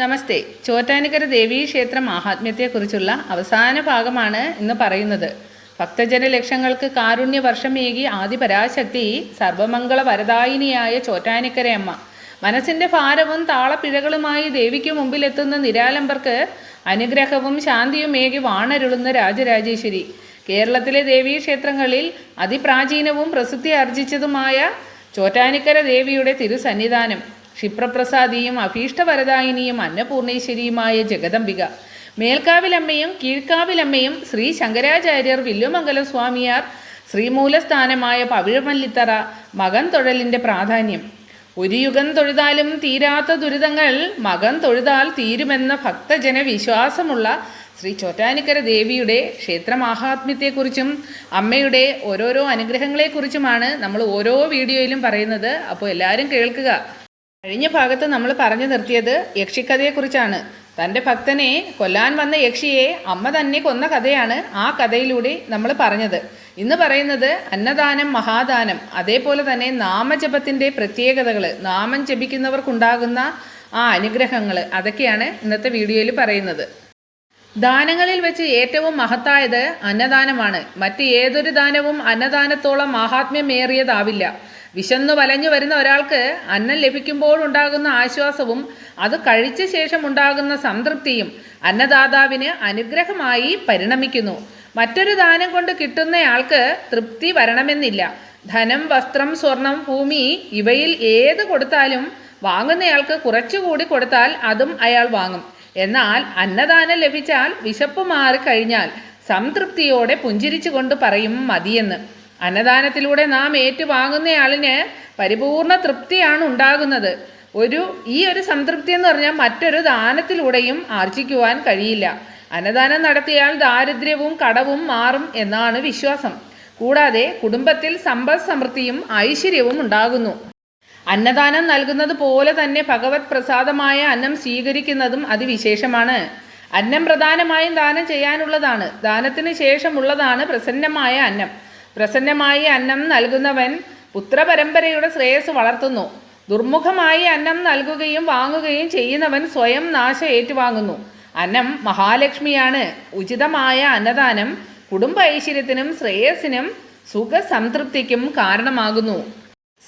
നമസ്തേ. ചോറ്റാനിക്കര ദേവീ ക്ഷേത്ര മാഹാത്മ്യത്തെക്കുറിച്ചുള്ള അവസാന ഭാഗമാണ് ഇന്ന് പറയുന്നത്. ഭക്തജന ലക്ഷങ്ങൾക്ക് കാരുണ്യ വർഷമേകി ആദിപരാശക്തി സർവമംഗള വരദായിനിയായ ചോറ്റാനിക്കരയമ്മ. മനസ്സിന്റെ ഭാരവും താളപ്പിഴകളുമായി ദേവിക്ക് മുമ്പിലെത്തുന്ന നിരാലംബർക്ക് അനുഗ്രഹവും ശാന്തിയും ഏകി വാണരുളുന്ന രാജരാജേശ്വരി. കേരളത്തിലെ ദേവീ ക്ഷേത്രങ്ങളിൽ അതിപ്രാചീനവും പ്രസിദ്ധി ആർജിച്ചതുമായ ചോറ്റാനിക്കര ദേവിയുടെ തിരുസന്നിധാനം. ക്ഷിപ്രപ്രസാദിയും അഭീഷ്ടവരദായിനിയും അന്നപൂർണേശ്വരിയുമായ ജഗദംബിക. മേൽക്കാവിലമ്മയും കീഴ്ക്കാവിലമ്മയും ശ്രീ ശങ്കരാചാര്യർ വില്ലുമംഗല സ്വാമിയാർ ശ്രീമൂലസ്ഥാനമായ പവിഴമല്ലിത്തറ മകൻ തൊഴലിന്റെ പ്രാധാന്യം. ഒരു യുഗം തൊഴുതാലും തീരാത്ത ദുരിതങ്ങൾ മകൻ തൊഴുതാൽ തീരുമെന്ന ഭക്തജന വിശ്വാസമുള്ള ശ്രീ ചോറ്റാനിക്കര ദേവിയുടെ ക്ഷേത്രമാഹാത്മ്യത്തെക്കുറിച്ചും അമ്മയുടെ ഓരോരോ അനുഗ്രഹങ്ങളെക്കുറിച്ചുമാണ് നമ്മൾ ഓരോ വീഡിയോയിലും പറയുന്നത്. അപ്പോൾ എല്ലാവരും കേൾക്കുക. കഴിഞ്ഞ ഭാഗത്ത് നമ്മൾ പറഞ്ഞു നിർത്തിയത് യക്ഷിക്കഥയെക്കുറിച്ചാണ്. തന്റെ ഭക്തനെ കൊല്ലാൻ വന്ന യക്ഷിയെ അമ്മ തന്നെ കൊന്ന കഥയാണ് ആ കഥയിലൂടെ നമ്മൾ പറഞ്ഞത്. ഇന്ന് പറയുന്നത് അന്നദാനം മഹാദാനം അതേപോലെ തന്നെ നാമജപത്തിന്റെ പ്രത്യേകതകൾ നാമം ജപിക്കുന്നവർക്കുണ്ടാകുന്ന ആ അനുഗ്രഹങ്ങൾ അതൊക്കെയാണ് ഇന്നത്തെ വീഡിയോയിൽ പറയുന്നത്. ദാനങ്ങളിൽ വെച്ച് ഏറ്റവും മഹത്തായത് അന്നദാനമാണ്. മറ്റ് ഏതൊരു ദാനവും അന്നദാനത്തോളം മാഹാത്മ്യമേറിയതാവില്ല. വിശന്നു വലഞ്ഞു വരുന്ന ഒരാൾക്ക് അന്നം ലഭിക്കുമ്പോഴുണ്ടാകുന്ന ആശ്വാസവും അത് കഴിച്ച ശേഷം ഉണ്ടാകുന്ന സംതൃപ്തിയും അന്നദാതാവിന് അനുഗ്രഹമായി പരിണമിക്കുന്നു. മറ്റൊരു ദാനം കൊണ്ട് കിട്ടുന്നയാൾക്ക് തൃപ്തി വരണമെന്നില്ല. ധനം വസ്ത്രം സ്വർണം ഭൂമി ഇവയിൽ ഏത് കൊടുത്താലും വാങ്ങുന്നയാൾക്ക് കുറച്ചുകൂടി കൊടുത്താൽ അതും അയാൾ വാങ്ങും. എന്നാൽ അന്നദാനം ലഭിച്ചാൽ വിശപ്പ് മാറിക്കഴിഞ്ഞാൽ സംതൃപ്തിയോടെ പുഞ്ചിരിച്ചുകൊണ്ട് പറയും മതിയെന്ന്. അന്നദാനത്തിലൂടെ നാം ഏറ്റുവാങ്ങുന്നയാളിന് പരിപൂർണ തൃപ്തിയാണ് ഉണ്ടാകുന്നത്. ഒരു ഈ ഒരു സംതൃപ്തി എന്ന് പറഞ്ഞാൽ മറ്റൊരു ദാനത്തിലൂടെയും ആർജിക്കുവാൻ കഴിയില്ല. അന്നദാനം നടത്തിയാൽ ദാരിദ്ര്യവും കടവും മാറും എന്നാണ് വിശ്വാസം. കൂടാതെ കുടുംബത്തിൽ സമ്പദ് സമൃദ്ധിയും ഐശ്വര്യവും ഉണ്ടാകുന്നു. അന്നദാനം നൽകുന്നത് പോലെ തന്നെ ഭഗവത് പ്രസാദമായ അന്നം സ്വീകരിക്കുന്നതും അതിവിശേഷമാണ്. അന്നം പ്രധാനമായും ദാനം ചെയ്യാനുള്ളതാണ്. ദാനത്തിന് ശേഷമുള്ളതാണ് പ്രസന്നമായ അന്നം. പ്രസന്നമായി അന്നം നൽകുന്നവൻ പുത്രപരമ്പരയുടെ ശ്രേയസ് വളർത്തുന്നു. ദുർമുഖമായി അന്നം നൽകുകയും വാങ്ങുകയും ചെയ്യുന്നവൻ സ്വയം നാശ ഏറ്റുവാങ്ങുന്നു. അന്നം മഹാലക്ഷ്മിയാണ്. ഉചിതമായ അന്നദാനം കുടുംബ ഐശ്വര്യത്തിനും ശ്രേയസിനും സുഖസംതൃപ്തിക്കും കാരണമാകുന്നു.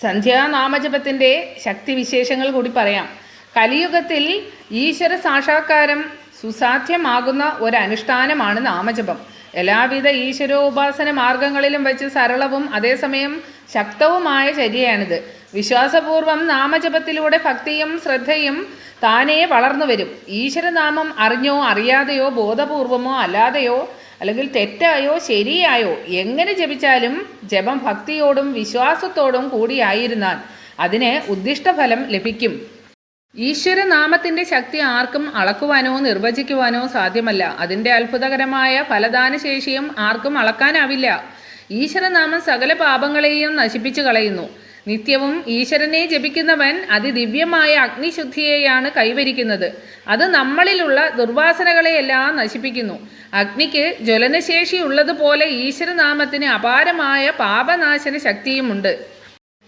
സന്ധ്യാനാമജപത്തിന്റെ ശക്തിവിശേഷങ്ങൾ കൂടി പറയാം. കലിയുഗത്തിൽ ഈശ്വര സാക്ഷാത്കാരം സുസാധ്യമാകുന്ന ഒരനുഷ്ഠാനമാണ് നാമജപം. എല്ലാവിധ ഈശ്വരോപാസന മാർഗങ്ങളിലും വെച്ച് സരളവും അതേസമയം ശക്തവുമായ ചര്യയാണിത്. വിശ്വാസപൂർവം നാമജപത്തിലൂടെ ഭക്തിയും ശ്രദ്ധയും താനേ വളർന്നു വരും. ഈശ്വരനാമം അറിഞ്ഞോ അറിയാതെയോ ബോധപൂർവമോ അല്ലാതെയോ അല്ലെങ്കിൽ തെറ്റായോ ശരിയായോ എങ്ങനെ ജപിച്ചാലും ജപം ഭക്തിയോടും വിശ്വാസത്തോടും കൂടിയായിരുന്നാൽ അതിന് ഉദ്ദിഷ്ടഫലം ലഭിക്കും. ഈശ്വരനാമത്തിന്റെ ശക്തി ആർക്കും അളക്കുവാനോ നിർവചിക്കുവാനോ സാധ്യമല്ല. അതിന്റെ അത്ഭുതകരമായ ഫലദാനശേഷിയും ആർക്കും അളക്കാനാവില്ല. ഈശ്വരനാമം സകല പാപങ്ങളെയും നശിപ്പിച്ചു കളയുന്നു. നിത്യവും ഈശ്വരനെ ജപിക്കുന്നവൻ അതിദിവ്യമായ അഗ്നിശുദ്ധിയെയാണ് കൈവരിക്കുന്നത്. അത് നമ്മളിലുള്ള ദുർവാസനകളെയെല്ലാം നശിപ്പിക്കുന്നു. അഗ്നിക്ക് ജ്വലനശേഷി ഉള്ളതുപോലെ ഈശ്വരനാമത്തിന് അപാരമായ പാപനാശന ശക്തിയുമുണ്ട്.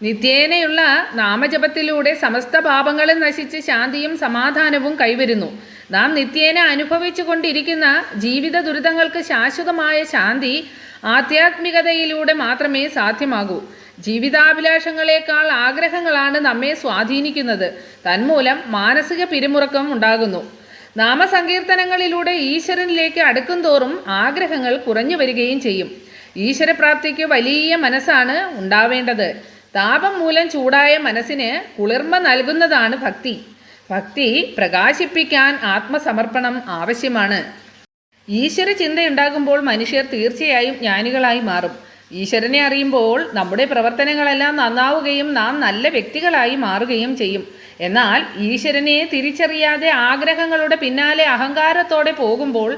നിത്യേനയുള്ള നാമജപത്തിലൂടെ സമസ്ത പാപങ്ങളും നശിച്ച് ശാന്തിയും സമാധാനവും കൈവരുന്നു. നാം നിത്യേന അനുഭവിച്ചു കൊണ്ടിരിക്കുന്ന ജീവിത ദുരിതങ്ങൾക്ക് ശാശ്വതമായ ശാന്തി ആധ്യാത്മികതയിലൂടെ മാത്രമേ സാധ്യമാകൂ. ജീവിതാഭിലാഷങ്ങളെക്കാൾ ആഗ്രഹങ്ങളാണ് നമ്മെ സ്വാധീനിക്കുന്നത്. തന്മൂലം മാനസിക പിരിമുറക്കം ഉണ്ടാകുന്നു. നാമസങ്കീർത്തനങ്ങളിലൂടെ ഈശ്വരനിലേക്ക് അടുക്കും തോറും ആഗ്രഹങ്ങൾ കുറഞ്ഞു വരികയും ചെയ്യും. ഈശ്വരപ്രാപ്തിക്ക് വലിയ മനസ്സാണ് ഉണ്ടാവേണ്ടത്. താപം മൂലം ചൂടായ മനസ്സിന് കുളിർമ നൽകുന്നതാണ് ഭക്തി. ഭക്തി പ്രകാശിപ്പിക്കാൻ ആത്മസമർപ്പണം ആവശ്യമാണ്. ഈശ്വര ചിന്തയുണ്ടാകുമ്പോൾ മനുഷ്യർ തീർച്ചയായും ജ്ഞാനികളായി മാറും. ഈശ്വരനെ അറിയുമ്പോൾ നമ്മുടെ പ്രവർത്തനങ്ങളെല്ലാം നന്നാവുകയും നാം നല്ല വ്യക്തികളായി മാറുകയും ചെയ്യും. എന്നാൽ ഈശ്വരനെ തിരിച്ചറിയാതെ ആഗ്രഹങ്ങളുടെ പിന്നാലെ അഹങ്കാരത്തോടെ പോകുമ്പോൾ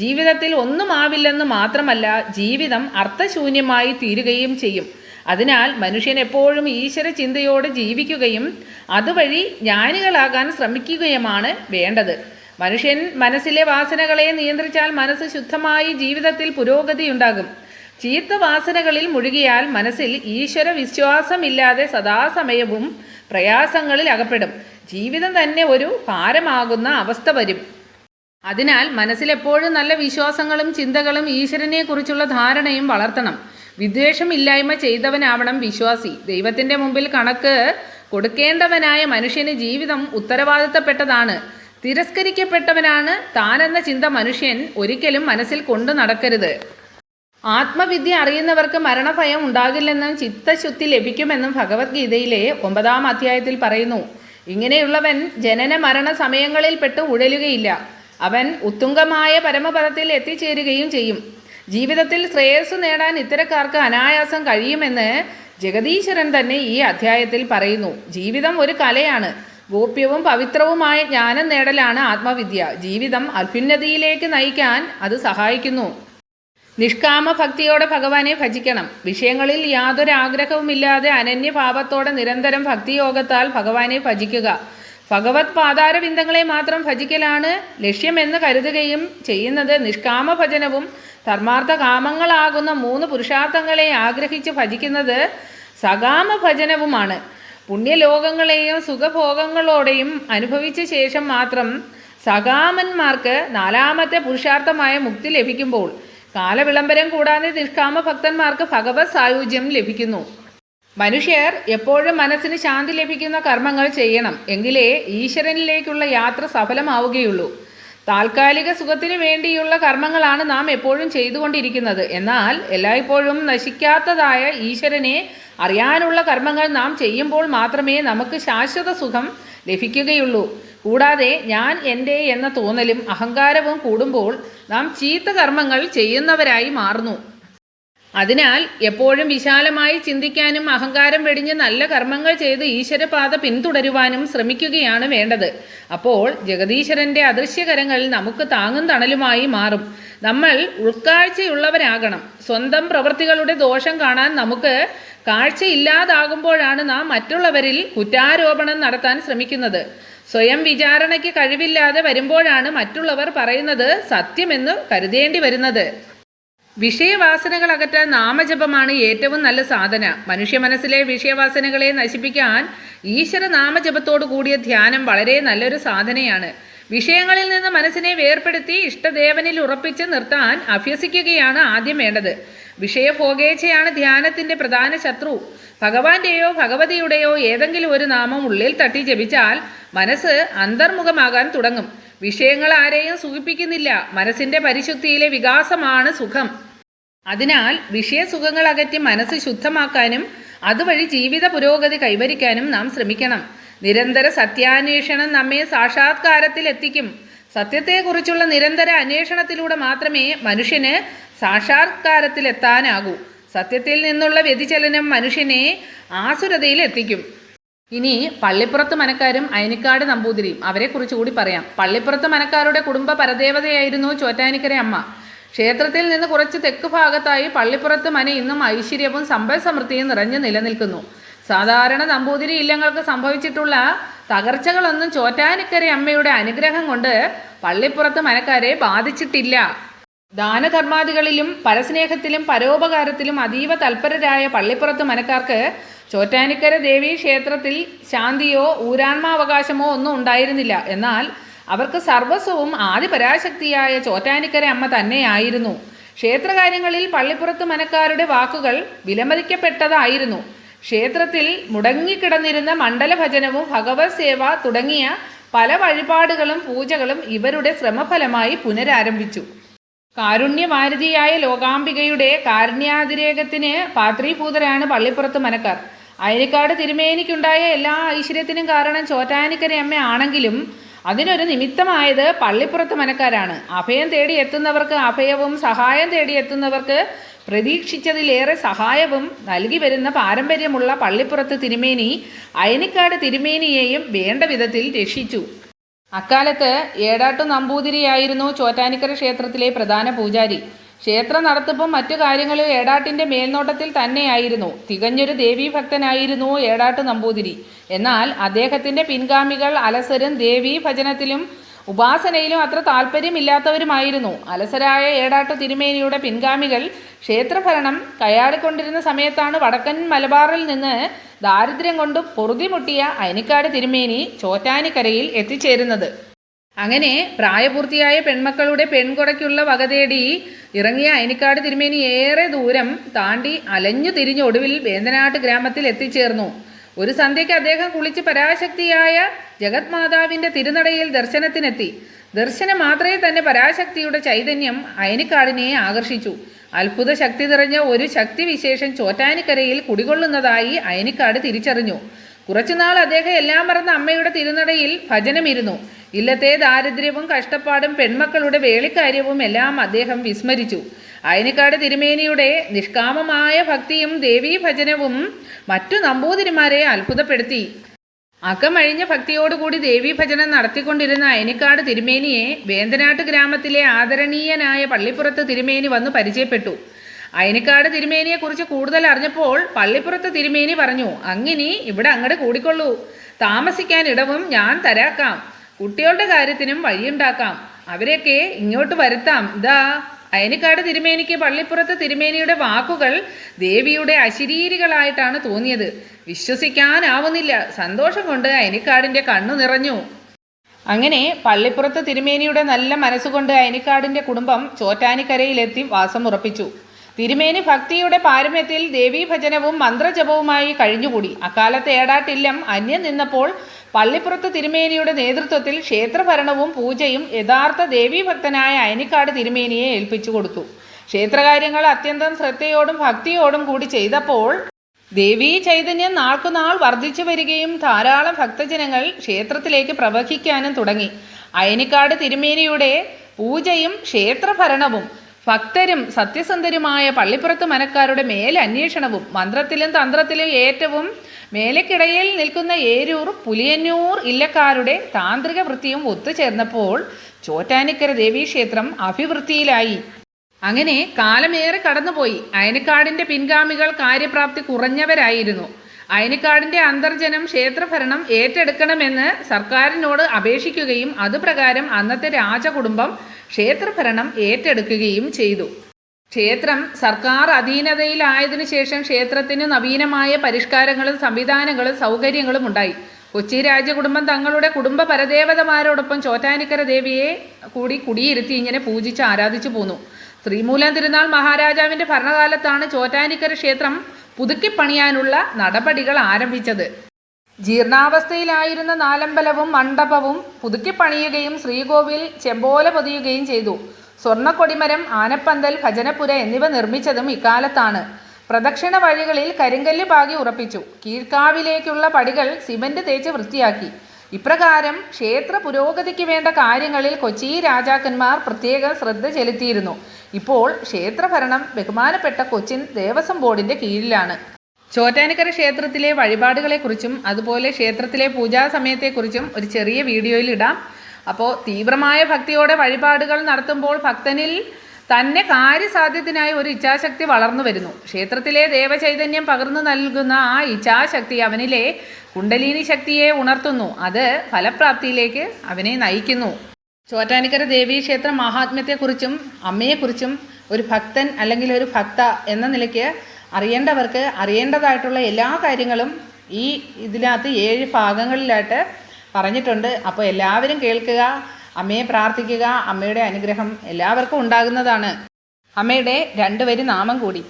ജീവിതത്തിൽ ഒന്നും ആവില്ലെന്ന് മാത്രമല്ല ജീവിതം അർത്ഥശൂന്യമായി തീരുകയും ചെയ്യും. അതിനാൽ മനുഷ്യൻ എപ്പോഴും ഈശ്വര ചിന്തയോടെ ജീവിക്കുകയും അതുവഴി ജ്ഞാനികളാകാൻ ശ്രമിക്കുകയുമാണ് വേണ്ടത്. മനുഷ്യൻ മനസ്സിലെ വാസനകളെ നിയന്ത്രിച്ചാൽ മനസ്സ് ശുദ്ധമായി ജീവിതത്തിൽ പുരോഗതിയുണ്ടാകും ചീത്ത വാസനകളിൽ മുഴുകിയാൽ മനസ്സിൽ ഈശ്വര വിശ്വാസമില്ലാതെ സദാസമയവും പ്രയാസങ്ങളിൽ അകപ്പെടും. ജീവിതം തന്നെ ഒരു ഭാരമാകുന്ന അവസ്ഥ വരും. അതിനാൽ മനസ്സിലെപ്പോഴും നല്ല വിശ്വാസങ്ങളും ചിന്തകളും ഈശ്വരനെക്കുറിച്ചുള്ള ധാരണയും വളർത്തണം. വിദ്വേഷമില്ലായ്മ ചെയ്തവനാവണം വിശ്വാസി. ദൈവത്തിന്റെ മുമ്പിൽ കണക്ക് കൊടുക്കേണ്ടവനായ മനുഷ്യന് ജീവിതം ഉത്തരവാദിത്തപ്പെട്ടതാണ്. തിരസ്കരിക്കപ്പെട്ടവനാണ് താനെന്ന ചിന്ത മനുഷ്യൻ ഒരിക്കലും മനസ്സിൽ കൊണ്ടു നടക്കരുത്. ആത്മവിദ്യ അറിയുന്നവർക്ക് മരണഭയം ഉണ്ടാകില്ലെന്നും ചിത്തശുദ്ധി ലഭിക്കുമെന്നും ഭഗവത്ഗീതയിലെ ഒമ്പതാം അധ്യായത്തിൽ പറയുന്നു. ഇങ്ങനെയുള്ളവൻ ജനന മരണ സമയങ്ങളിൽ പെട്ട് ഉഴലുകയില്ല. അവൻ ഉത്തുംഗമായ പരമപദത്തിൽ എത്തിച്ചേരുകയും ചെയ്യും. ജീവിതത്തിൽ ശ്രേയസ് നേടാൻ ഇത്തരക്കാർക്ക് അനായാസം കഴിയുമെന്ന് ജഗദീശ്വരൻ തന്നെ ഈ അധ്യായത്തിൽ പറയുന്നു. ജീവിതം ഒരു കലയാണ്. ഗോപ്യവും പവിത്രവുമായ ജ്ഞാനം നേടലാണ് ആത്മവിദ്യ. ജീവിതം അഭ്യുന്നതിയിലേക്ക് നയിക്കാൻ അത് സഹായിക്കുന്നു. നിഷ്കാമ ഭക്തിയോടെ ഭഗവാനെ ഭജിക്കണം. വിഷയങ്ങളിൽ യാതൊരു ആഗ്രഹവുമില്ലാതെ അനന്യഭാവത്തോടെ നിരന്തരം ഭക്തിയോഗത്താൽ ഭഗവാനെ ഭജിക്കുക. ഭഗവത് പാതാരബിന്ദങ്ങളെ മാത്രം ഭജിക്കലാണ് ലക്ഷ്യമെന്ന് കരുതുകയും ചെയ്യുന്നത്. നിഷ്കാമ ഭജനവും ധർമാർത്ഥ കാമങ്ങളാകുന്ന മൂന്ന് പുരുഷാർത്ഥങ്ങളെ ആഗ്രഹിച്ച് ഭജിക്കുന്നത് സകാമ ഭജനവുമാണ് പുണ്യലോകങ്ങളെയും സുഖഭോഗങ്ങളോടെയും അനുഭവിച്ച ശേഷം മാത്രം സകാമന്മാർക്ക് നാലാമത്തെ പുരുഷാർത്ഥമായ മുക്തി ലഭിക്കുമ്പോൾ കാലവിളംബരം കൂടാതെ നിഷ്കാമ ഭക്തന്മാർക്ക് ഭഗവത് സായുജ്യം ലഭിക്കുന്നു. മനുഷ്യർ എപ്പോഴും മനസ്സിന് ശാന്തി ലഭിക്കുന്ന കർമ്മങ്ങൾ ചെയ്യണം. എങ്കിലേ ഈശ്വരനിലേക്കുള്ള യാത്ര സഫലമാവുകയുള്ളൂ. താൽക്കാലിക സുഖത്തിനു വേണ്ടിയുള്ള കർമ്മങ്ങളാണ് നാം എപ്പോഴും ചെയ്തുകൊണ്ടിരിക്കുന്നത്. എന്നാൽ എല്ലായ്പ്പോഴും നശിക്കാത്തതായ ഈശ്വരനെ അറിയാനുള്ള കർമ്മങ്ങൾ നാം ചെയ്യുമ്പോൾ മാത്രമേ നമുക്ക് ശാശ്വത സുഖം ലഭിക്കുകയുള്ളൂ. കൂടാതെ ഞാൻ എന്റെ എന്ന തോന്നലും അഹങ്കാരവും കൂടുമ്പോൾ നാം ചീത്ത കർമ്മങ്ങൾ ചെയ്യുന്നവരായി മാറുന്നു. അതിനാൽ എപ്പോഴും വിശാലമായി ചിന്തിക്കാനും അഹങ്കാരം വെടിഞ്ഞ് നല്ല കർമ്മങ്ങൾ ചെയ്ത് ഈശ്വരപാത പിന്തുടരുവാനും ശ്രമിക്കുകയാണ് വേണ്ടത്. അപ്പോൾ ജഗദീശ്വരന്റെ അദൃശ്യകരങ്ങൾ നമുക്ക് താങ്ങും തണലുമായി മാറും. നമ്മൾ ഉൾക്കാഴ്ചയുള്ളവരാകണം. സ്വന്തം പ്രവൃത്തികളുടെ ദോഷം കാണാൻ നമുക്ക് കാഴ്ചയില്ലാതാകുമ്പോഴാണ് നാം മറ്റുള്ളവരിൽ കുറ്റാരോപണം നടത്താൻ ശ്രമിക്കുന്നത്. സ്വയം വിചാരണയ്ക്ക് കഴിവില്ലാതെ വരുമ്പോഴാണ് മറ്റുള്ളവർ പറയുന്നത് സത്യമെന്ന് കരുതേണ്ടി വരുന്നത്. വിഷയവാസനകൾ അകറ്റാൻ നാമജപമാണ് ഏറ്റവും നല്ല സാധന. മനുഷ്യ മനസ്സിലെ വിഷയവാസനകളെ നശിപ്പിക്കാൻ ഈശ്വര നാമജപത്തോടു കൂടിയ ധ്യാനം വളരെ നല്ലൊരു സാധനയാണ്. വിഷയങ്ങളിൽ നിന്ന് മനസ്സിനെ വേർപ്പെടുത്തി ഇഷ്ടദേവനിൽ ഉറപ്പിച്ച് നിർത്താൻ അഭ്യസിക്കുകയാണ് ആദ്യം വേണ്ടത്. വിഷയഭോഗേച്ഛയാണ് ധ്യാനത്തിന്റെ പ്രധാന ശത്രു. ഭഗവാന്റെയോ ഭഗവതിയുടെയോ ഏതെങ്കിലും ഒരു നാമം ഉള്ളിൽ തട്ടി ജപിച്ചാൽ മനസ്സ് അന്തർമുഖമാകാൻ തുടങ്ങും. വിഷയങ്ങൾ ആരെയും സുഖിപ്പിക്കുന്നില്ല. മനസ്സിന്റെ പരിശുദ്ധിയിലെ വികാസമാണ് സുഖം. അതിനാൽ വിഷയസുഖങ്ങൾ അകറ്റി മനസ്സ് ശുദ്ധമാക്കാനും അതുവഴി ജീവിത പുരോഗതി കൈവരിക്കാനും നാം ശ്രമിക്കണം. നിരന്തര സത്യാന്വേഷണം നമ്മെ സാക്ഷാത്കാരത്തിൽ എത്തിക്കും. സത്യത്തെക്കുറിച്ചുള്ള നിരന്തര അന്വേഷണത്തിലൂടെ മാത്രമേ മനുഷ്യന് സാക്ഷാത്കാരത്തിലെത്താനാകൂ സത്യത്തിൽ നിന്നുള്ള വ്യതിചലനം മനുഷ്യനെ ആസുരതയിൽ എത്തിക്കും. ഇനി പള്ളിപ്പുറത്ത് മനക്കാരും അയനിക്കാട് നമ്പൂതിരിയും. അവരെക്കുറിച്ച് കൂടി പറയാം. പള്ളിപ്പുറത്ത് മനക്കാരുടെ കുടുംബ പരദേവതയായിരുന്നു ചോറ്റാനിക്കര അമ്മ. ക്ഷേത്രത്തിൽ നിന്ന് കുറച്ച് തെക്ക് ഭാഗത്തായി പള്ളിപ്പുറത്ത് മന ഇന്നും ഐശ്വര്യവും സമ്പൽ സമൃദ്ധിയും നിറഞ്ഞു നിലനിൽക്കുന്നു. സാധാരണ നമ്പൂതിരി ഇല്ലങ്ങൾക്ക് സംഭവിച്ചിട്ടുള്ള തകർച്ചകളൊന്നും ചോറ്റാനിക്കര അമ്മയുടെ അനുഗ്രഹം കൊണ്ട് പള്ളിപ്പുറത്ത് മനക്കാരെ ബാധിച്ചിട്ടില്ല. ദാനധർമാദികളിലും പരസ്നേഹത്തിലും പരോപകാരത്തിലും അതീവ തൽപരരായ പള്ളിപ്പുറത്ത് മനക്കാർക്ക് ചോറ്റാനിക്കര ദേവീ ക്ഷേത്രത്തിൽ ശാന്തിയോ ഊരാൺമാവകാശമോ ഒന്നും ഉണ്ടായിരുന്നില്ല. എന്നാൽ അവർക്ക് സർവസ്വവും ആദിപരാശക്തിയായ ചോറ്റാനിക്കര അമ്മ തന്നെയായിരുന്നു. ക്ഷേത്രകാര്യങ്ങളിൽ പള്ളിപ്പുറത്ത് മനക്കാരുടെ വാക്കുകൾ വിലമതിക്കപ്പെട്ടതായിരുന്നു. ക്ഷേത്രത്തിൽ മുടങ്ങിക്കിടന്നിരുന്ന മണ്ഡലഭജനവും ഭഗവത് സേവ തുടങ്ങിയ പല വഴിപാടുകളും പൂജകളും ഇവരുടെ ശ്രമഫലമായി പുനരാരംഭിച്ചു. കാരുണ്യവാരതിയായ ലോകാംബികയുടെ കാരുണ്യാതിരേകത്തിന് പാത്രീഭൂതരാണ് പള്ളിപ്പുറത്ത് മനക്കാർ. അയനിക്കാട് തിരുമേനിക്കുണ്ടായ എല്ലാ ഐശ്വര്യത്തിനും കാരണം ചോറ്റാനിക്കര ആണെങ്കിലും അതിനൊരു നിമിത്തമായത് പള്ളിപ്പുറത്ത് മനക്കാരാണ്. അഭയം തേടി എത്തുന്നവർക്ക് അഭയവും സഹായം തേടി എത്തുന്നവർക്ക് പ്രതീക്ഷിച്ചതിലേറെ സഹായവും നൽകി വരുന്ന പാരമ്പര്യമുള്ള പള്ളിപ്പുറത്ത് തിരുമേനി അയനിക്കാട് തിരുമേനിയെയും വേണ്ട വിധത്തിൽ രക്ഷിച്ചു. അക്കാലത്ത് ഏടാട്ടു നമ്പൂതിരിയായിരുന്നു ചോറ്റാനിക്കര ക്ഷേത്രത്തിലെ പ്രധാന പൂജാരി. ക്ഷേത്ര നടത്തിപ്പും മറ്റു കാര്യങ്ങളും ഏടാട്ടിന്റെ മേൽനോട്ടത്തിൽ തന്നെയായിരുന്നു. തികഞ്ഞൊരു ദേവീഭക്തനായിരുന്നു ഏടാട്ട് നമ്പൂതിരി. എന്നാൽ അദ്ദേഹത്തിന്റെ പിൻഗാമികൾ അലസരും ദേവീ ഭജനത്തിലും ഉപാസനയിലും അത്ര താല്പര്യമില്ലാത്തവരുമായിരുന്നു അലസരായ ഏടാട്ട് തിരുമേനിയുടെ പിൻഗാമികൾ ക്ഷേത്രഭരണം കയ്യാറിക്കൊണ്ടിരുന്ന സമയത്താണ് വടക്കൻ മലബാറിൽ നിന്ന് ദാരിദ്ര്യം കൊണ്ട് പൊറുതിമുട്ടിയ അയനിക്കാട് തിരുമേനി ചോറ്റാനിക്കരയിൽ എത്തിച്ചേരുന്നത്. അങ്ങനെ പ്രായപൂർത്തിയായ പെൺമക്കളുടെ പെൺകൊടയ്ക്കുള്ള വക തേടി ഇറങ്ങിയ അയനിക്കാട് തിരുമേനി ഏറെ ദൂരം താണ്ടി അലഞ്ഞു തിരിഞ്ഞ് ഒടുവിൽ വേന്തനാട്ട് ഗ്രാമത്തിൽ എത്തിച്ചേർന്നു. ഒരു സന്ധ്യയ്ക്ക് അദ്ദേഹം കുളിച്ച് പരാശക്തിയായ ജഗത് മാതാവിന്റെ തിരുനടയിൽ ദർശനത്തിനെത്തി. ദർശനം മാത്രമേ തന്നെ പരാശക്തിയുടെ ചൈതന്യം അയനിക്കാടിനെ ആകർഷിച്ചു. അത്ഭുത ശക്തി നിറഞ്ഞ ഒരു ശക്തിവിശേഷം ചോറ്റാനിക്കരയിൽ കുടികൊള്ളുന്നതായി അയനിക്കാട് തിരിച്ചറിഞ്ഞു. കുറച്ചുനാൾ അദ്ദേഹം എല്ലാം മറന്ന അമ്മയുടെ തിരുനടയിൽ ഭജനമിരുന്നു. ഇല്ലത്തെ ദാരിദ്ര്യവും കഷ്ടപ്പാടും പെൺമക്കളുടെ വേളിക്കാര്യവും എല്ലാം അദ്ദേഹം വിസ്മരിച്ചു. അയനിക്കാട് തിരുമേനിയുടെ നിഷ്കാമമായ ഭക്തിയും ദേവീ ഭജനവും മറ്റു നമ്പൂതിരിമാരെ അത്ഭുതപ്പെടുത്തി. അക്കമഴിഞ്ഞ ഭക്തിയോടുകൂടി ദേവീ ഭജനം നടത്തിക്കൊണ്ടിരുന്ന അയനിക്കാട് തിരുമേനിയെ വേന്തനാട്ട് ഗ്രാമത്തിലെ ആദരണീയനായ പള്ളിപ്പുറത്ത് തിരുമേനി വന്ന് പരിചയപ്പെട്ടു. അയനിക്കാട് തിരുമേനിയെക്കുറിച്ച് കൂടുതൽ അറിഞ്ഞപ്പോൾ പള്ളിപ്പുറത്ത് തിരുമേനി പറഞ്ഞു അങ്ങിനി ഇവിടെ അങ്ങട് കൂടിക്കൊള്ളൂ. താമസിക്കാൻ ഇടവും ഞാൻ തരാക്കാം. കുട്ടികളുടെ കാര്യത്തിനും വഴിയുണ്ടാക്കാം. അവരെയൊക്കെ ഇങ്ങോട്ട് വരുത്താം. ഇതാ അയനിക്കാട് തിരുമേനിക്ക് പള്ളിപ്പുറത്ത് തിരുമേനിയുടെ വാക്കുകൾ ദേവിയുടെ അശരീരികളായിട്ടാണ് തോന്നിയത്. വിശ്വസിക്കാനാവുന്നില്ല. സന്തോഷം കൊണ്ട് അയനിക്കാടിന്റെ കണ്ണു നിറഞ്ഞു. അങ്ങനെ പള്ളിപ്പുറത്ത് തിരുമേനിയുടെ നല്ല മനസ്സുകൊണ്ട് അയനിക്കാടിന്റെ കുടുംബം ചോറ്റാനിക്കരയിലെത്തി വാസം ഉറപ്പിച്ചു. തിരുമേനി ഭക്തിയുടെ പാരമ്യത്തിൽ ദേവീഭജനവും മന്ത്രജപവുമായി കഴിഞ്ഞുകൂടി. അക്കാലത്ത് ഏടാട്ടില്ലം അന്യം നിന്നപ്പോൾ പള്ളിപ്പുറത്ത് തിരുമേനിയുടെ നേതൃത്വത്തിൽ ക്ഷേത്രഭരണവും പൂജയും യഥാർത്ഥ ദേവീഭക്തനായ അയനിക്കാട് തിരുമേനിയെ ഏൽപ്പിച്ചു കൊടുത്തു. ക്ഷേത്രകാര്യങ്ങൾ അത്യന്തം ശ്രദ്ധയോടും ഭക്തിയോടും കൂടി ചെയ്തപ്പോൾ ദേവീ ചൈതന്യം നാൾക്കുനാൾ വർദ്ധിച്ചു വരികയും ധാരാളം ഭക്തജനങ്ങൾ ക്ഷേത്രത്തിലേക്ക് പ്രവഹിക്കാനും തുടങ്ങി. അയനിക്കാട് തിരുമേനിയുടെ പൂജയും ക്ഷേത്രഭരണവും ഭക്തരും സത്യസന്ധരുമായ പള്ളിപ്പുറത്ത് മനക്കാരുടെ മേലന്വേഷണവും മന്ത്രത്തിലും തന്ത്രത്തിലും ഏറ്റവും മേലക്കിടയിൽ നിൽക്കുന്ന ഏരൂർ പുലിയന്നൂർ ഇല്ലക്കാരുടെ താന്ത്രിക വൃത്തിയും ഒത്തുചേർന്നപ്പോൾ ചോറ്റാനിക്കര ദേവീക്ഷേത്രം അഭിവൃദ്ധിയിലായി. അങ്ങനെ കാലമേറെ കടന്നുപോയി. അയനക്കാടിന്റെ പിൻഗാമികൾ കാര്യപ്രാപ്തി കുറഞ്ഞവരായിരുന്നു. അയനക്കാടിന്റെ അന്തർജനം ക്ഷേത്രഭരണം ഏറ്റെടുക്കണമെന്ന് സർക്കാരിനോട് അപേക്ഷിക്കുകയും അതുപ്രകാരം അന്നത്തെ രാജകുടുംബം ക്ഷേത്രഭരണം ഏറ്റെടുക്കുകയും ചെയ്തു. ക്ഷേത്രം സർക്കാർ അധീനതയിലായതിനു ശേഷം ക്ഷേത്രത്തിന് നവീനമായ പരിഷ്കാരങ്ങളും സംവിധാനങ്ങളും സൗകര്യങ്ങളും ഉണ്ടായി. കൊച്ചി രാജകുടുംബം തങ്ങളുടെ കുടുംബ പരദേവതമാരോടൊപ്പം ചോറ്റാനിക്കര ദേവിയെ കൂടി കുടിയിരുത്തി ഇങ്ങനെ പൂജിച്ച് ആരാധിച്ചു പോന്നു. ശ്രീമൂലം തിരുനാൾ മഹാരാജാവിന്റെ ഭരണകാലത്താണ് ചോറ്റാനിക്കര ക്ഷേത്രം പുതുക്കിപ്പണിയാനുള്ള നടപടികൾ ആരംഭിച്ചത്. ജീർണാവസ്ഥയിലായിരുന്ന നാലമ്പലവും മണ്ഡപവും പുതുക്കിപ്പണിയുകയും ശ്രീകോവിൽ ചെമ്പോല പൊതിയുകയും ചെയ്തു. സ്വർണക്കൊടിമരം ആനപ്പന്തൽ ഭജനപുര എന്നിവ നിർമ്മിച്ചതും ഇക്കാലത്താണ്. പ്രദക്ഷിണ വഴികളിൽ കരിങ്കല്ല് പാകി ഉറപ്പിച്ചു. കീഴ്ക്കാവിലേക്കുള്ള പടികൾ സിമന്റ് തേച്ച് വൃത്തിയാക്കി. ഇപ്രകാരം ക്ഷേത്ര പുരോഗതിക്ക് വേണ്ട കാര്യങ്ങളിൽ കൊച്ചി രാജാക്കന്മാർ പ്രത്യേക ശ്രദ്ധ ചെലുത്തിയിരുന്നു. ഇപ്പോൾ ക്ഷേത്രഭരണം ബഹുമാനപ്പെട്ട കൊച്ചിൻ ദേവസ്വം ബോർഡിന്റെ കീഴിലാണ്. ചോറ്റാനിക്കര ക്ഷേത്രത്തിലെ വഴിപാടുകളെക്കുറിച്ചും അതുപോലെ ക്ഷേത്രത്തിലെ പൂജാ സമയത്തെക്കുറിച്ചും ഒരു ചെറിയ വീഡിയോയിൽ ഇടാം. അപ്പോൾ തീവ്രമായ ഭക്തിയോടെ വഴിപാടുകൾ നടത്തുമ്പോൾ ഭക്തനിൽ തന്നെ കാര്യസാധ്യത്തിനായി ഒരു ഇച്ഛാശക്തി വളർന്നു വരുന്നു. ക്ഷേത്രത്തിലെ ദേവചൈതന്യം പകർന്നു നൽകുന്ന ആ ഇച്ഛാശക്തി അവനിലെ കുണ്ടലിനി ശക്തിയെ ഉണർത്തുന്നു. അത് ഫലപ്രാപ്തിയിലേക്ക് അവനെ നയിക്കുന്നു. ചോറ്റാനിക്കര ദേവീക്ഷേത്ര മഹാത്മ്യത്തെക്കുറിച്ചും അമ്മയെക്കുറിച്ചും ഒരു ഭക്തൻ അല്ലെങ്കിൽ ഒരു ഭക്ത എന്ന നിലയ്ക്ക് അറിയേണ്ടവർക്ക് അറിയേണ്ടതായിട്ടുള്ള എല്ലാ കാര്യങ്ങളും ഈ ഇതിനകത്ത് ഏഴ് ഭാഗങ്ങളിലായിട്ട് പറഞ്ഞിട്ടുണ്ട്. അപ്പോൾ എല്ലാവരും കേൾക്കുക അമ്മയെ പ്രാർത്ഥിക്കുക അമ്മയുടെ അനുഗ്രഹം എല്ലാവർക്കും ഉണ്ടാകുന്നതാണ്. അമ്മയുടെ രണ്ടുപേരും നാമം കൂടി.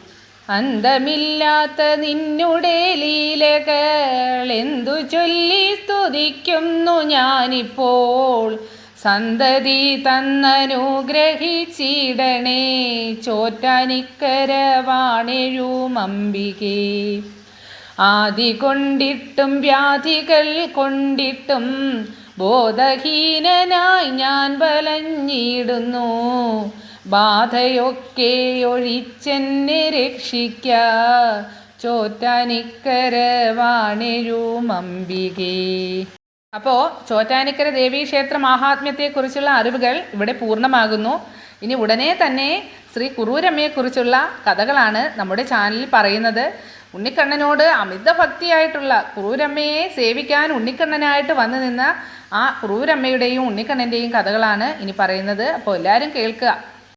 അന്തമില്ലാത്ത നിന്നുടെ ലീലകൾ എന്തു ചൊല്ലി സ്തുതിക്കുന്നു ഞാനിപ്പോൾ. സന്തതി തന്നനുഗ്രഹിച്ചിടണേ ചോറ്റാനിക്കര വാണെഴുമമ്പികേ ആദി കൊണ്ടിട്ടും വ്യാധികൾ കൊണ്ടിട്ടും ബോധഹീനനായി ഞാൻ വലഞ്ഞിടുന്നു. ബാധയൊക്കെ ഒഴിച്ചെന്നെ രക്ഷിക്ക. ചോറ്റാനിക്കര വാണെഴുമമ്പികേ അപ്പോൾ ചോറ്റാനിക്കര ദേവീക്ഷേത്ര മാഹാത്മ്യത്തെക്കുറിച്ചുള്ള അറിവുകൾ ഇവിടെ പൂർണമാകുന്നു. ഇനി ഉടനെ തന്നെ ശ്രീ കുറൂരമ്മയെക്കുറിച്ചുള്ള കഥകളാണ് നമ്മുടെ ചാനലിൽ പറയുന്നത്. ഉണ്ണിക്കണ്ണനോട് അമിത ഭക്തിയായിട്ടുള്ള കുറൂരമ്മയെ സേവിക്കാൻ ഉണ്ണിക്കണ്ണനായിട്ട് വന്നു നിന്ന ആ ക്രൂരമ്മയുടെയും ഉണ്ണിക്കണ്ണന്റെയും കഥകളാണ് ഇനി പറയുന്നത്. അപ്പോൾ എല്ലാവരും കേൾക്കുക.